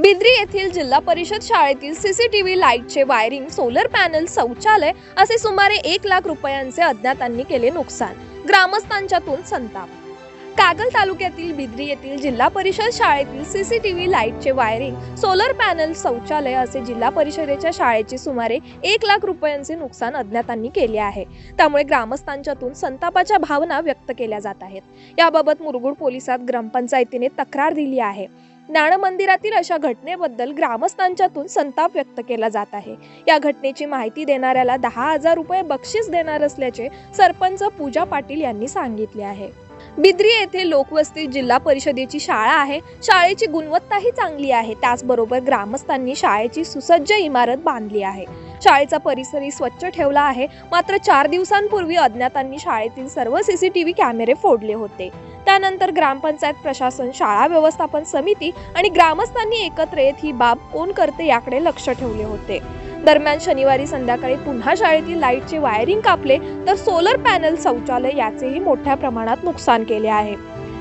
बिद्री येथील जिल्हा परिषद शाळेतील सीसीटीव्ही लाईटचे वायरिंग सोलर पॅनल शौचालय असे सुमारे एक लाख रुपयांचे अज्ञातांनी केले नुकसान. ग्रामस्थांच्यातून संताप. कागल तालुक्यातील बिद्री येथील जिल्हा परिषद शाळेतील सीसीटीव्ही लाईटचे वायरिंग सोलर पॅनल शौचालय असे जिल्हा परिषदेच्या शाळेचे सुमारे एक लाख रुपयांचे नुकसान अज्ञातांनी केले आहे. त्यामुळे ग्रामस्थांच्यातून संतापाच्या भावना व्यक्त केल्या जात आहेत. याबाबत मुरगुड पोलिसात ग्रामपंचायतीने तक्रार दिली आहे. ज्ञानमंदिरातील अशा घटनेबद्दल ग्रामस्थांच्यातून संताप व्यक्त केला जात आहे. या घटनेची माहिती देणाऱ्याला दहा हजार रुपये बक्षीस देणार असल्याचे सरपंच पूजा पाटील यांनी सांगितले आहे. बिद्री येथे लोकवस्ती जिल्हा परिषदेची शाळा आहे. शाळेची गुणवत्ताही चांगली आहे. त्याचबरोबर ग्रामस्थांनी शाळेची सुसज्ज इमारत बांधली आहे. शाळेचा परिसरही स्वच्छ ठेवला आहे. मात्र चार दिवसांपूर्वी अज्ञातांनी शाळेतील सर्व सीसीटीव्ही कॅमेरे फोडले होते. त्यानंतर ग्रामपंचायत प्रशासन शाळा व्यवस्थापन समिती आणि ग्रामस्थांनी एकत्र येत ही बाब कोण करते याकडे लक्ष ठेवले होते. दरम्यान शनिवारी संध्याकाळी पुन्हा शाळेतील लाईटचे वायरिंग कापले तर सोलर पॅनल शौचालय याचेही मोठ्या प्रमाणात नुकसान केले आहे.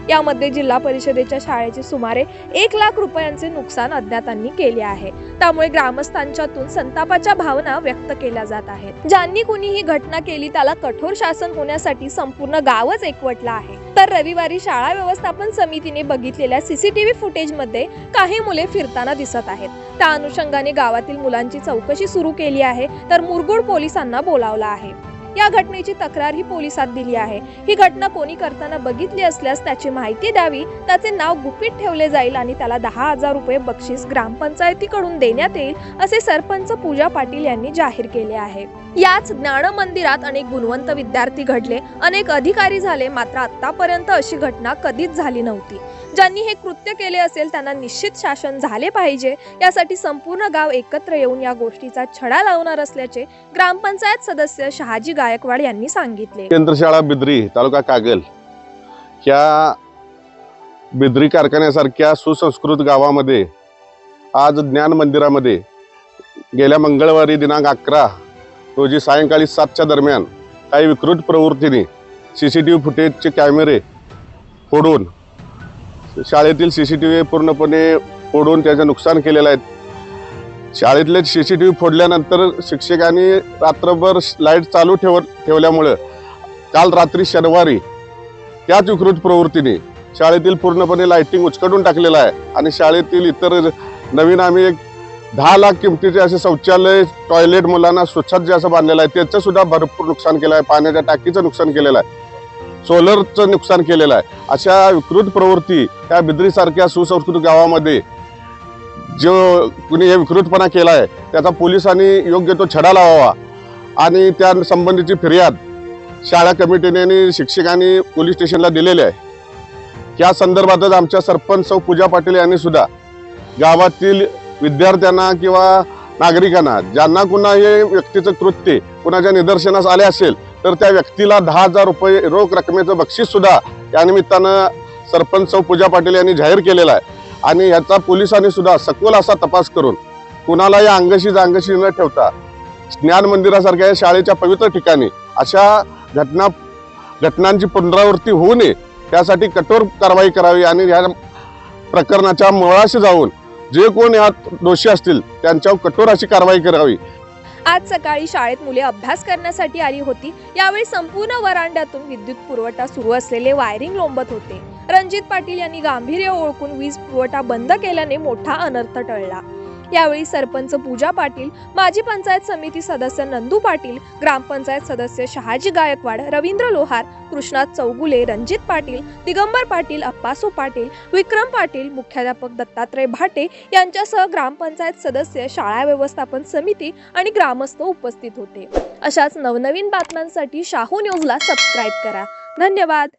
यामध्ये जिल्हा परिषदेच्या शाळेचे सुमारे एक लाख रुपयांचे नुकसान अज्ञातांनी केले आहे. त्यामुळे ग्रामस्थांच्यातून संतापाच्या भावना व्यक्त केल्या जात आहेत. ज्यांनी कुणी ही घटना केली त्याला कठोर शासन होण्यासाठी संपूर्ण गावच एकवटलं आहे. तर रविवारी शाळा व्यवस्थापन समितीने बघितलेल्या सीसीटीव्ही फुटेजमध्ये काही मुले फिरताना दिसत आहेत. त्या अनुषंगाने गावातील मुलांची चौकशी सुरू केली आहे तर मुरगुड पोलिसांना बोलावलं आहे. या घटनेची तक्रार ही पोलिसात दिली आहे. ही घटना कोणी करताना बघितली असल्यास त्याची माहिती द्यावी त्याचे नाव गुपित ठेवले जाईल आणि त्याला दहा हजार रुपये बक्षीस ग्रामपंचायतीकडून देण्यात येईल असे सरपंच पूजा पाटील यांनी जाहीर केले आहे. याच ज्ञान मंदिरात अनेक गुणवंत विद्यार्थी घडले. अनेक अधिकारी झाले मात्र आतापर्यंत अशी घटना कधीच झाली नव्हती. ज्यांनी हे कृत्य केले असेल त्यांना निश्चित शासन झाले पाहिजे. यासाठी संपूर्ण गाव एकत्र येऊन या गोष्टीचा छडा लावणार असल्याचे ग्रामपंचायत सदस्य शहाजी गायकवाड यांनी सांगितले. केंद्रशाळा बिद्री तालुका कागल या बिद्री कारखान्यासारख्या सुसंस्कृत गावामध्ये आज ज्ञान मंदिरामध्ये गेल्या मंगळवारी दिनांक अकरा रोजी सायंकाळी सातच्या दरम्यान काही विकृत प्रवृत्तीने सी सी टी व्ही फुटेजचे कॅमेरे फोडून शाळेतील सी सी टी व्ही पूर्णपणे फोडून त्याचं नुकसान केलेलं आहे. शाळेतले सी सी टी व्ही फोडल्यानंतर शिक्षकांनी रात्रभर लाइट चालू ठेव ठेवल्यामुळं काल रात्री शनिवारी त्याच विकृत प्रवृत्तीने शाळेतील पूर्णपणे लाईटिंग उचकडून टाकलेलं आहे आणि शाळेतील इतर नवीन आम्ही एक दहा लाख किमतीचे असे शौचालय टॉयलेट मुलांना स्वच्छात असं बांधलेलं आहे त्याचं सुद्धा भरपूर नुकसान केलं आहे. पाण्याच्या टाकीचं नुकसान केलेलं आहे. सोलरचं नुकसान केलेलं आहे. अशा विकृत प्रवृत्ती त्या बिद्रीसारख्या सुसंस्कृत गावामध्ये जो कुणी हे विकृतपणा केला आहे त्याचा पोलिसांनी योग्य तो छडा लावावा. आणि त्या संबंधीची फिर्याद शाळा कमिटीने आणि शिक्षकांनी पोलीस स्टेशनला दिलेली आहे. या संदर्भातच आमच्या सरपंच सौ पूजा पाटील यांनी सुद्धा गावातील विद्यार्थ्यांना किंवा नागरिकांना ज्यांना कुणा हे व्यक्तीचं कृत्य कुणाच्या निदर्शनास आले असेल तर त्या व्यक्तीला दहा हजार रुपये रोख रकमेचं बक्षीस सुद्धा या निमित्तानं सरपंच पूजा पाटील यांनी जाहीर केलेला आहे. आणि याचा पोलिसांनी सुद्धा सखोल असा तपास करून कुणाला या अंगशी अंगशी न ठेवता ज्ञान मंदिरासारख्या या शाळेच्या पवित्र ठिकाणी अशा घटना घटनांची पुनरावृत्ती होऊ नये त्यासाठी कठोर कारवाई करावी आणि या प्रकरणाच्या मुळाशी जाऊन जे कोण यात दोषी असतील त्यांच्यावर कठोर अशी कारवाई करावी. आज सकाळी शाळेत मुले अभ्यास करण्यासाठी आली होती. यावेळी संपूर्ण वरांड्यातून विद्युत पुरवठा सुरू असलेले वायरिंग लोंबत होते. रणजित पाटील यांनी गांभीर्य ओळखून वीज पुरवठा बंद केल्याने मोठा अनर्थ टळला. यावेळी सरपंच पूजा पाटील माजी पंचायत समिती सदस्य नंदू पाटील ग्रामपंचायत सदस्य शहाजी गायकवाड रवींद्र लोहार कृष्णात चौगुले रणजित पाटील दिगंबर पाटील अप्पासू पाटील विक्रम पाटील मुख्याध्यापक दत्तात्रय भाटे यांच्यासह ग्रामपंचायत सदस्य शाळा व्यवस्थापन समिती आणि ग्रामस्थ उपस्थित होते. अशाच नवनवीन बातम्यांसाठी शाहू न्यूजला सबस्क्राईब करा. धन्यवाद.